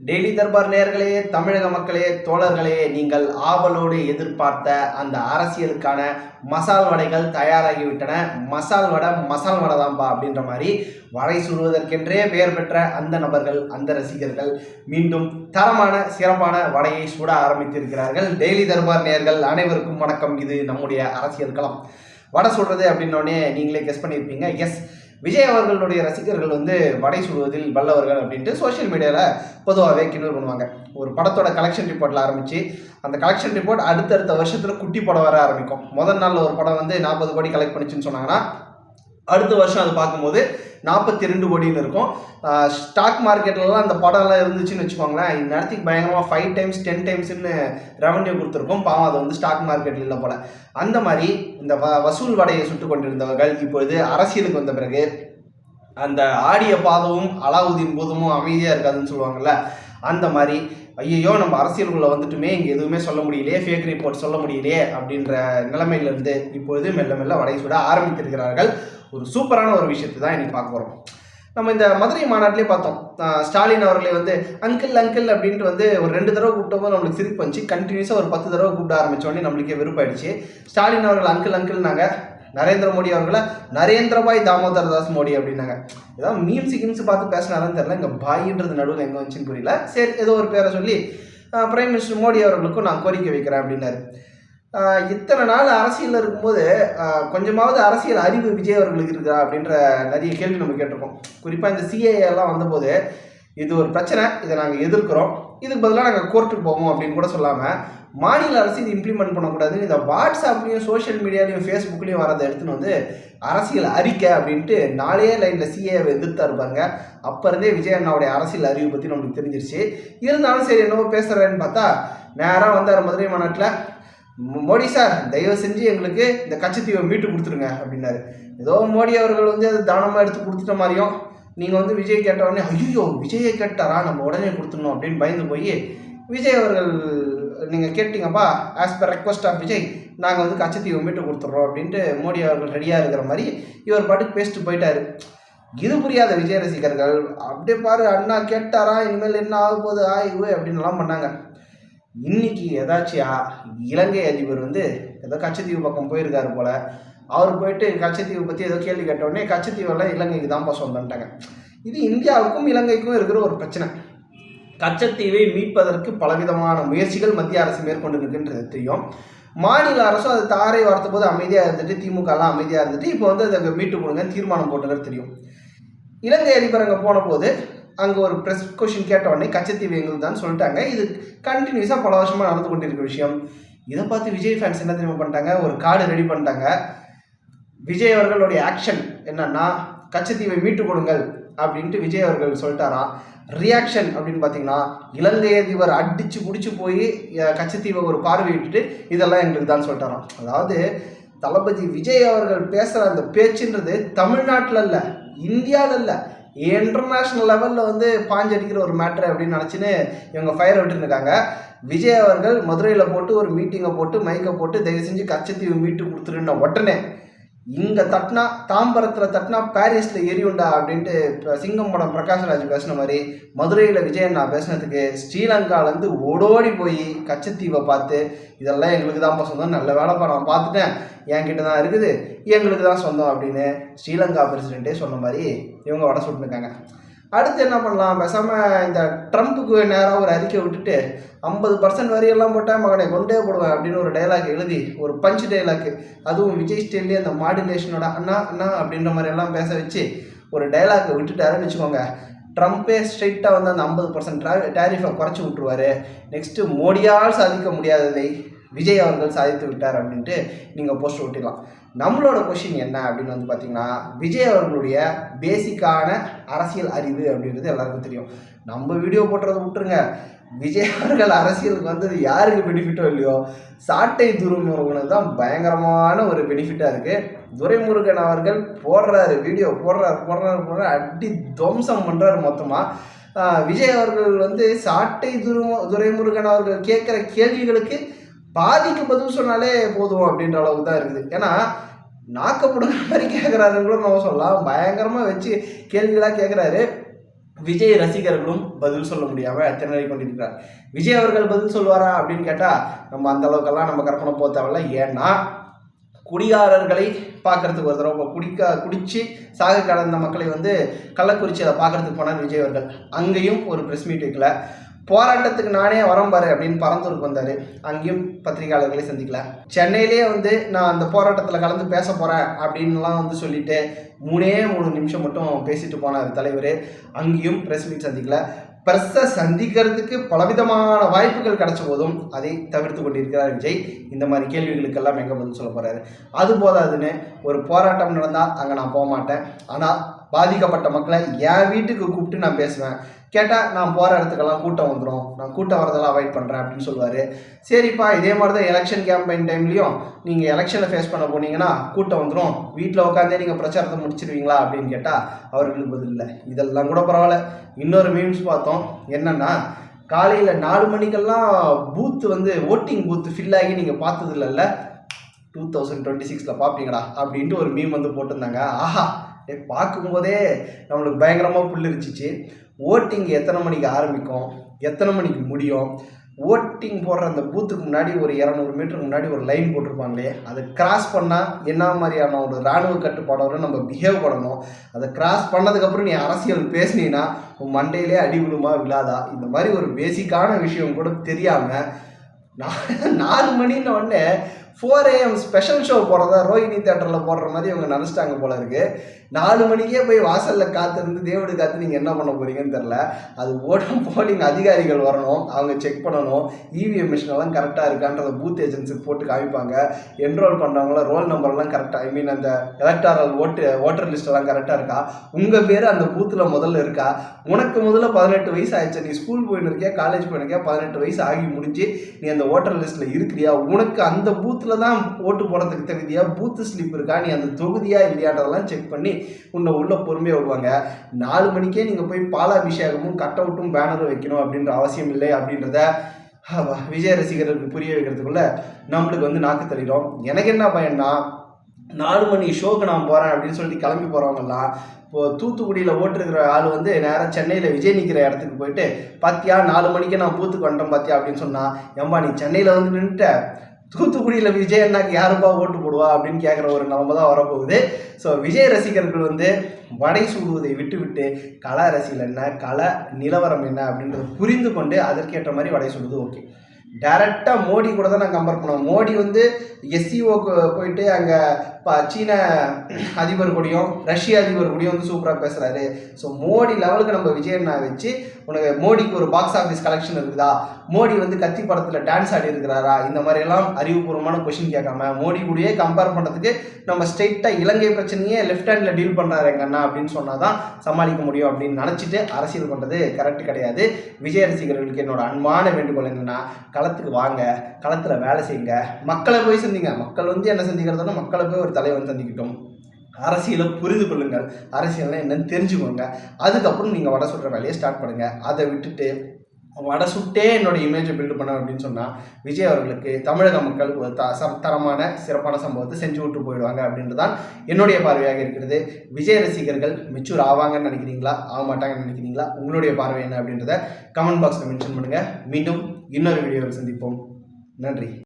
Daily Darbar நேயர்களே தமிழக மக்களே தோழர்களே நீங்கள் ஆவலோடு எதிர்பார்த்த அந்த அரசியலுக்கான மசால் வடைகள் தயாராகிவிட்டன. மசால் வடை மசால் வடை தான்பா அப்படின்ற மாதிரி வடை சுடுவதற்கென்றே பெயர் பெற்ற அந்த நபர்கள் அந்த ரசிகர்கள் மீண்டும் தரமான சிறப்பான வடையை சுட ஆரம்பித்திருக்கிறார்கள். டெய்லி தர்பார் நேயர்கள் அனைவருக்கும் வணக்கம். இது நம்முடைய அரசியல் களம். வடை சுடுறது அப்படின்னோடனே நீங்களே கெஸ் பண்ணியிருப்பீங்க. எஸ் விஜய் அவர்களுடைய ரசிகர்கள் வந்து வடை சுடுவதில் வல்லவர்கள் அப்படின்ட்டு சோஷியல் மீடியாவில் பொதுவாகவே கிண்டல் பண்ணுவாங்க. ஒரு படத்தோட கலெக்ஷன் ரிப்போர்ட்டில் ஆரம்பித்து அந்த கலெக்ஷன் ரிப்போர்ட் அடுத்தடுத்த வருஷத்தில் குட்டி படம் வர ஆரம்பிக்கும். முதல் நாளில் ஒரு படம் வந்து நாற்பது கோடி கலெக்ட் பண்ணிச்சுன்னு சொன்னாங்கன்னா அடுத்த வருஷம் அது பார்க்கும்போது நாற்பத்தி ரெண்டு கோடின்னு இருக்கும் ஸ்டாக் மார்க்கெட்லலாம் அந்த படம்லாம் இருந்துச்சுன்னு வச்சுக்கோங்களேன் இந்த நேரத்துக்கு பயங்கரமாக ஃபைவ் டைம்ஸ் டென் டைம்ஸ்னு ரெவன்யூ கொடுத்துருக்கும். பாவம் அது வந்து ஸ்டாக் மார்க்கெட்டில் இல்லை போல. அந்த மாதிரி இந்த வ வசூல் வடையை சுட்டு கொண்டிருந்தவர்கள் இப்பொழுது அரசியலுக்கு வந்த பிறகு அந்த ஆடிய பாதமும் அலாவுதீன் போதுமும் அமைதியாக இருக்காதுன்னு சொல்லுவாங்கல்ல அந்த மாதிரி ஐயோ நம்ம அரசியலுக்குள்ளே வந்துட்டுமே இங்கே எதுவுமே சொல்ல முடியலையே ஃபேக் ரிப்போர்ட் சொல்ல முடியலையே அப்படின்ற நிலைமையிலிருந்து இப்பொழுது மெல்ல மெல்ல வடை சுட ஆரம்பித்திருக்கிறார்கள். ஒரு சூப்பரான ஒரு விஷயத்தை தான் இன்னைக்கு பார்க்க போகிறோம் நம்ம இந்த மதுரை மாநாட்டிலே பார்த்தோம். ஸ்டாலின் அவர்களை வந்து அங்கிள் அங்கிள் அப்படின்ட்டு வந்து ஒரு ரெண்டு தடவை கூப்பிட்டபோது நம்மளுக்கு சிரிப்பு வந்துச்சு. கண்டினியூஸாக ஒரு பத்து தடவை கூப்பிட ஆரம்பித்தோடனே நம்மளுக்கே நம்மளுக்கே வெறுப்பாயிடுச்சு. ஸ்டாலின் அவர்கள் அங்கிள் அங்கிள்னாங்க நரேந்திர மோடி அவர்களை நரேந்திரபாய் தாமோதர் தாஸ் மோடி அப்படின்னாங்க. ஏதாவது மீம்ஸ் கிம்ஸ் பார்த்து பேசினாருன்னு தெரியல. இங்கே பாயின்றது நடுவில் எங்கே வந்துச்சுன்னு புரியல. சரி ஏதோ ஒரு பேரை சொல்லி பிரைம் மினிஸ்டர் மோடி அவர்களுக்கும் நான் கோரிக்கை வைக்கிறேன் அப்படின்னாரு. இத்தனை நாள் அரசியலில் இருக்கும்போது கொஞ்சமாவது அரசியல் அறிவு விஜய் அவர்களுக்கு இருக்கிறா அப்படின்ற நிறைய கேள்வி நம்ம கேட்டிருக்கோம். குறிப்பாக இந்த சிஏஏ எல்லாம் வந்தபோது இது ஒரு பிரச்சனை. இதை நாங்கள் எதிர்க்கிறோம். இதுக்கு பதிலாக நாங்கள் கோர்ட்டுக்கு போவோம் அப்படின்னு கூட சொல்லாமல் மாநில அரசு இது இம்ப்ளிமெண்ட் பண்ணக்கூடாதுன்னு இந்த வாட்ஸ்அப்லேயும் சோஷியல் மீடியாலையும் ஃபேஸ்புக்லேயும் வரதை எடுத்துன்னு வந்து அரசியல் அறிக்கை அப்படின்ட்டு நாலே லைனில் சிஏவை எதிர்த்தா இருப்பாங்க அப்போ இருந்தே விஜய் அண்ணாவுடைய அரசியல் அறிவு பற்றி நம்மளுக்கு தெரிஞ்சிருச்சு. இருந்தாலும் சரி என்னவோ பேசுகிறேன்னு பார்த்தா நேராக வந்தார் மதுரை மாநாட்டில். மோடி சார் தயவு செஞ்சு எங்களுக்கு இந்த கச்சத்தீவை மீட்டு கொடுத்துருங்க அப்படின்னாரு. ஏதோ மோடி அவர்கள் வந்து அது தானமாக எடுத்து கொடுத்துட்ட மாதிரியும் நீங்கள் வந்து விஜய் கேட்ட உடனே ஐயோ விஜயை கேட்டாரா? நம்ம உடனே கொடுத்துடணும் அப்படின்னு பயந்து போய் விஜய் அவர்கள் நீங்கள் கேட்டீங்கப்பா as per request of Vijay நாங்கள் வந்து கச்சத்தீவை மீட்டு கொடுத்துட்றோம் அப்படின்ட்டு மோடி அவர்கள் ரெடியாக இருக்கிற மாதிரி இவர் பாட்டுக்கு பேசிட்டு போயிட்டாரு. இது புரியாத விஜய் ரசிகர்கள். அப்படியே பாரு அண்ணா கேட்டாரா? இனிமேல் என்ன ஆக போகுது? ஆய்வு அப்படின்னுலாம் பண்ணாங்க. இன்னைக்கு ஏதாச்சும் இலங்கை அதிபர் வந்து ஏதோ கச்சத்தீவு பக்கம் போயிருக்காரு போல அவர் போயிட்டு கச்சத்தீவு பற்றி ஏதோ கேள்வி கேட்ட கச்சத்தீவெல்லாம் இலங்கைக்கு தான்ப்பா சொந்தன்ட்டாங்க இது இந்தியாவுக்கும் இலங்கைக்கும் இருக்கிற ஒரு பிரச்சனை. கச்சத்தீவை மீட்பதற்கு பலவிதமான முயற்சிகள் மத்திய அரசு மேற்கொண்டு இருக்குன்றது தெரியும். மாநில அரசும் அது தாரை வார்த்த போது அமைதியாக இருந்துட்டு திமுகலாம் அமைதியாக இருந்துட்டு இப்போ வந்து அதை மீட்டு கொடுங்க தீர்மானம் போட்டது தெரியும். இலங்கை அதிபர் அங்கே போன போது அங்கே ஒரு ப்ரெஸ் கொஷின் கேட்ட உடனே கச்சத்தீவு எங்களுக்கு தான் சொல்லிட்டாங்க. இது கண்டினியூஸாக பல வருஷமாக நடந்து கொண்டிருக்க விஷயம். இதை பார்த்து விஜய் ஃபேன்ஸ் என்ன தெரியுமா பண்ணிட்டாங்க? ஒரு கார்டு ரெடி பண்ணிட்டாங்க. விஜய் அவர்களுடைய ஆக்ஷன் என்னன்னா கச்சத்தீவை மீட்டு கொடுங்கள் அப்படின்ட்டு விஜய் அவர்கள் சொல்லிட்டாராம் ரியாக்ஷன் அப்படின்னு பார்த்தீங்கன்னா இலங்கை அதிபர் அடித்து பிடிச்சி போய் கச்சத்தீவை ஒரு பார்வையிட்டுட்டு இதெல்லாம் எங்களுக்கு தான் சொல்லிட்டாராம். அதாவது தளபதி விஜய் அவர்கள் பேசுகிற அந்த பேச்சுன்றது தமிழ்நாட்டில் இல்லை இந்தியாவில் இல்லை இன்டர்நேஷ்னல் லெவலில் வந்து பாஞ்சடிக்கிற ஒரு மேட்ரு அப்படின்னு நினச்சின்னு இவங்க ஃபயர் விட்டுருக்காங்க விஜய் அவர்கள் மதுரையில் போட்டு ஒரு மீட்டிங்கை போட்டு மைக்கை போட்டு தயவு செஞ்சு கச்சத்தீவு மீட்டு கொடுத்துருன்ன உடனே இங்கே தட்டினா தாம்பரத்தில் தட்டினா பாரிஸில் எரியுண்டா அப்படின்ட்டு இப்போ சிங்கம் படம் பிரகாஷ்ராஜ் பேசின மாதிரி மதுரையில் விஜயன் நான் பேசினதுக்கு ஸ்ரீலங்காலேருந்து ஓடோடி போய் கச்சத்தீவை பார்த்து இதெல்லாம் எங்களுக்கு தான்ப்பா சொந்தம் நல்ல வேலை நான் பார்த்துட்டேன். என்கிட்ட தான் இருக்குது. எங்களுக்கு தான் சொந்தம் அப்படின்னு ஸ்ரீலங்கா பிரசிடென்ட்டே சொன்ன மாதிரி இவங்க வட சுட்டுருக்காங்க அடுத்து என்ன பண்ணலாம்? பேசாமல் இந்த ட்ரம்ப்புக்கு நேராக ஒரு அறிக்கை விட்டுட்டு ஐம்பது பர்சன்ட் வரியெல்லாம் போட்டால் மகனை கொண்டே போடுவேன் அப்படின்னு ஒரு டைலாக் எழுதி ஒரு பஞ்ச் டைலாக் அதுவும் விஜய் ஸ்டைல்லே அந்த மாடுலேஷனோட அண்ணா அண்ணா அப்படின்ற மாதிரி எல்லாம் பேச வச்சு ஒரு டைலாக் விட்டுட்டாருன்னு வச்சுக்கோங்க. ட்ரம்ப்பே ஸ்ட்ரைட்டாக வந்து அந்த ஐம்பது பர்சன்ட் டேரிஃபை குறைச்சி விட்ருவாரு நெக்ஸ்ட்டு மோடியால் சாதிக்க முடியாததை விஜய் அவர்கள் சாதித்து விட்டார் அப்படின்ட்டு நீங்கள் போஸ்ட் விட்டுக்கலாம் நம்மளோட கொஷின் என்ன அப்படின்னு வந்து பார்த்தீங்கன்னா விஜய் அவர்களுடைய பேசிக்கான அரசியல் அறிவு அப்படின்றது எல்லாருக்கும் தெரியும். நம்ம வீடியோ போட்டுறதை விட்டுருங்க. விஜய் அவர்கள் அரசியலுக்கு வந்தது யாருக்கு பெனிஃபிட்டோ இல்லையோ? சாட்டை துரைமுருகனுக்கு தான் பயங்கரமான ஒரு பெனிஃபிட்டாக இருக்குது துரைமுருகன் அவர்கள் போடுறாரு வீடியோ போடுறாரு போடுறாரு போடுறாரு அடி துவம்சம் பண்ணுறாரு மொத்தமாக விஜய் அவர்கள் வந்து சாட்டை துரு துரைமுருகன் அவர்கள் கேட்குற கேள்விகளுக்கு பாதிக்கு பதில் சொன்னாலே போதும் அப்படின்ற அளவுக்கு தான் இருக்குது. ஏன்னா நாக்கப்படுற மாதிரி கேட்குறாருன்னு கூட நம்ம சொல்லலாம். பயங்கரமாக வச்சு கேள்விகளாக கேட்குறாரு விஜய் ரசிகர்களும் பதில் சொல்ல முடியாமல் திணறி கொண்டிருக்கிறார். விஜய் அவர்கள் பதில் சொல்லுவாரா அப்படின்னு கேட்டால் நம்ம அந்த அளவுக்கெல்லாம் நம்ம கற்பனை போக தேவையில்ல. ஏன்னா குடிகாரர்களை பார்க்கறதுக்கு ஒரு தடவை குடிக்க குடித்து சாக கடந்த மக்களை வந்து கள்ளக்குறிச்சியில் பார்க்கறதுக்கு போனார் விஜய் அவர்கள். அங்கேயும் ஒரு ப்ரெஸ் மீட் வைக்கல. போராட்டத்துக்கு நானே வரேன் பாரு அப்படின்னு பரந்தூருக்கு வந்தார். அங்கேயும் பத்திரிகையாளர்களை சந்திக்கல. சென்னையிலேயே வந்து நான் அந்த போராட்டத்தில் கலந்து பேச போகிறேன் அப்படின்லாம் வந்து சொல்லிட்டு மூணே மூணு நிமிஷம் மட்டும் பேசிட்டு போனார் தலைவர். அங்கேயும் ப்ரெஸ் மீட் சந்திக்கல. ப்ரெஸ்ஸை சந்திக்கிறதுக்கு பலவிதமான வாய்ப்புகள் கிடைச்ச போதும் அதை தவிர்த்து கொண்டிருக்கிறார் விஜய். இந்த மாதிரி கேள்விகளுக்கெல்லாம் எங்கே பதில் சொல்ல போகிறாரு அது போதாதுன்னு ஒரு போராட்டம் நடந்தால் அங்கே நான் போக மாட்டேன். ஆனால் பாதிக்கப்பட்ட மக்களை என் வீட்டுக்கு கூப்பிட்டு நான் பேசுவேன். கேட்டால் நான் போகிற இடத்துக்கெல்லாம் கூட்டம் வந்துடும் நான் கூட்டம் வரதெல்லாம் அவாய்ட் பண்ணுறேன் அப்படின்னு சொல்லுவார். சரிப்பா இதே மாதிரி தான் எலெக்ஷன் கேம்பெயின் டைம்லேயும் நீங்கள் எலெக்ஷனில் ஃபேஸ் பண்ண போனீங்கன்னா கூட்டம் வந்துடும் வீட்டில் உட்காந்தே நீங்கள் பிரச்சாரத்தை முடிச்சிருவீங்களா அப்படின்னு கேட்டால் அவர்களுக்கு பதில் இல்லை. இதெல்லாம் கூட பரவாயில்ல. இன்னொரு மீம்ஸ் பார்த்தோம். என்னென்னா காலையில் நாலு மணிக்கெல்லாம் பூத்து வந்து ஓட்டிங் பூத்து ஃபில் ஆகி நீங்கள் பார்த்தது இல்லைல்ல டூ தௌசண்ட் டுவெண்ட்டி சிக்ஸில் பார்ப்பீங்களா அப்படின்ட்டு ஒரு மீம் வந்து போட்டிருந்தாங்க. ஆஹா ஏ பார்க்கும்போதே நம்மளுக்கு பயங்கரமாக புல்லிருச்சிச்சு. ஓட்டிங் எத்தனை மணிக்கு ஆரம்பிக்கும்? எத்தனை மணிக்கு முடியும்? ஓட்டிங் போடுற அந்த பூத்துக்கு முன்னாடி ஒரு இரநூறு மீட்டருக்கு முன்னாடி ஒரு லைன் போட்டிருப்பாங்களே அதை கிராஸ் பண்ணால் என்ன மாதிரியான ஒரு இராணுவ கட்டுப்பாடோட நம்ம பிஹேவ் பண்ணணும். அதை கிராஸ் பண்ணதுக்கப்புறம் நீ அரசியல் பேசினீன்னா உன் மண்டையிலே அடி விழுமா விழாதா? இந்த மாதிரி ஒரு பேசிக்கான விஷயம் கூட தெரியாமல் நாலு மணின்னு உடனே ஃபோர் ஏஎம் ஸ்பெஷல் ஷோ போடுறதா ரோஹிணி தேட்டரில் போடுற மாதிரி இவங்க நினச்சிட்டாங்க போல இருக்குது நாலு மணிக்கே போய் வாசலில் காத்திருந்து தேவடு காத்து நீங்கள் என்ன பண்ண போறீங்கன்னு தெரில அது ஓடும் போலிங் அதிகாரிகள் வரணும் அவங்க செக் பண்ணணும் இவிஎம் மிஷினெல்லாம் கரெக்டாக இருக்கான்றத பூத் ஏஜென்சி போட்டு காமிப்பாங்க. என்ரோல் பண்ணுறவங்கள ரோல் நம்பர்லாம் கரெக்டாக ஐ மீன் அந்த எலக்டாரல் ஓட்டு ஓட்டர் லிஸ்டெல்லாம் கரெக்டாக இருக்கா? உங்கள் பேர் அந்த பூத்தில் முதல்ல இருக்கா? உனக்கு முதல்ல பதினெட்டு வயசு ஆயிடுச்சு நீ ஸ்கூல் போயின்னு இருக்கியா காலேஜ் போயிருக்கியா பதினெட்டு வயசு ஆகி முடிஞ்சு நீ அந்த ஓட்டர் லிஸ்ட்டில் இருக்கிறியா? உனக்கு அந்த பூத்தில் தான் ஓட்டு போடுறதுக்கு தகுதியாக பூத்து ஸ்லிப் இருக்கா? நீ அந்த தொகுதியாக இல்லையான்றதெல்லாம் செக் பண்ணி உன்னை உள்ள பொறுமையாக விடுவாங்க. நாலு மணிக்கே நீங்கள் போய் பாலாபிஷேகமும் கட் அவுட்டும் பேனரும் வைக்கணும் அப்படின்ற அவசியம் இல்லை அப்படின்றத விஜய் ரசிகர்களுக்கு புரிய வைக்கிறதுக்குள்ள நம்மளுக்கு வந்து நாக்கு தள்ளிடும். எனக்கு என்ன பயன்னா நாலு மணி ஷோக்கு நான் போகிறேன் அப்படின்னு சொல்லிட்டு கிளம்பி போகிறவங்கலாம் இப்போ தூத்துக்குடியில் ஓட்டுருக்கிற ஆள் வந்து நேராக சென்னையில் விஜய் நிற்கிற இடத்துக்கு போயிட்டு பார்த்தியா நாலு மணிக்கு நான் பூத்துக்கு வந்துட்டேன் பாத்தியா அப்படின்னு சொன்னால் எம்மா நீ சென்னையில் வந்து நின்றுட்ட தூத்துக்குடியில் விஜய் அண்ணாக்கு யாருப்பா ஓட்டு போடுவா அப்படின்னு கேட்குற ஒரு நிலமை தான் வரப்போகுது. ஸோ விஜய் ரசிகர்கள் வந்து வடை சூடுவதை விட்டு விட்டு கல அரசியல் என்ன கலை நிலவரம் என்ன அப்படின்றத புரிந்து கொண்டு அதற்கேற்ற மாதிரி வடை சுடுவது ஓகே டேரெக்டாக மோடி கூட தான் நான் கம்பேர் பண்ணுவேன் மோடி வந்து எஸ்சிஓக்கு போயிட்டு அங்கே சீன அதிபர் கூடயும் ரஷ்ய அதிபர் கூடயும் வந்து சூப்பராக பேசுகிறாரு ஸோ மோடி லெவலுக்கு நம்ம விஜயண்ணா வச்சு உனக்கு மோடிக்கு ஒரு பாக்ஸ் ஆஃபீஸ் கலெக்ஷன் இருக்குதா? மோடி வந்து கத்தி படத்தில் டான்ஸ் ஆடி இருக்கிறாரா? இந்த மாதிரியெல்லாம் அறிவுபூர்வமான கொஷின் கேட்காம மோடி கூடயே கம்பேர் பண்ணுறதுக்கு நம்ம ஸ்ட்ரெயிட்டாக இலங்கை பிரச்சனையே லெஃப்ட் ஹேண்டில் டீல் பண்ணுறாரு எங்க அண்ணா அப்படின்னு சொன்னால் தான் சமாளிக்க முடியும் அப்படின்னு நினச்சிட்டு அரசியல் பண்ணுறது கரெக்ட் கிடையாது. விஜய் ரசிகர்களுக்கு என்னோட அன்பான வேண்டுகோள் என்னென்னா களத்துக்கு வாங்க களத்தில் வேலை செய்யுங்க. மக்களை போய் சந்திங்க. மக்கள் வந்து என்ன சந்திக்கிறதுனா மக்களை போய் ஒரு தலைவன் சந்திக்கட்டும் அரசியலை புரிந்து கொள்ளுங்கள். அரசியல்னால் என்னன்னு தெரிஞ்சுக்கோங்க. அதுக்கப்புறம் நீங்கள் வடை சுடுற வேலையை ஸ்டார்ட் பண்ணுங்கள் அதை விட்டுட்டு வடை சுட்டே என்னோட இமேஜை பில்டு பண்ண அப்படின்னு சொன்னால் விஜய் அவர்களுக்கு தமிழக மக்கள் ஒரு த ச- தரமான சிறப்பான சம்பவத்தை செஞ்சு விட்டு போயிடுவாங்க அப்படின்றது தான் என்னுடைய பார்வையாக இருக்கிறது. விஜய் ரசிகர்கள் மெச்சூர் ஆவாங்கன்னு நினைக்கிறீங்களா? ஆக மாட்டாங்கன்னு நினைக்கிறீங்களா? உங்களுடைய பார்வை என்ன அப்படின்றத கமெண்ட் பாக்ஸில் மென்ஷன் பண்ணுங்கள் மீண்டும் இன்னொரு வீடியோவில் சந்திப்போம். நன்றி.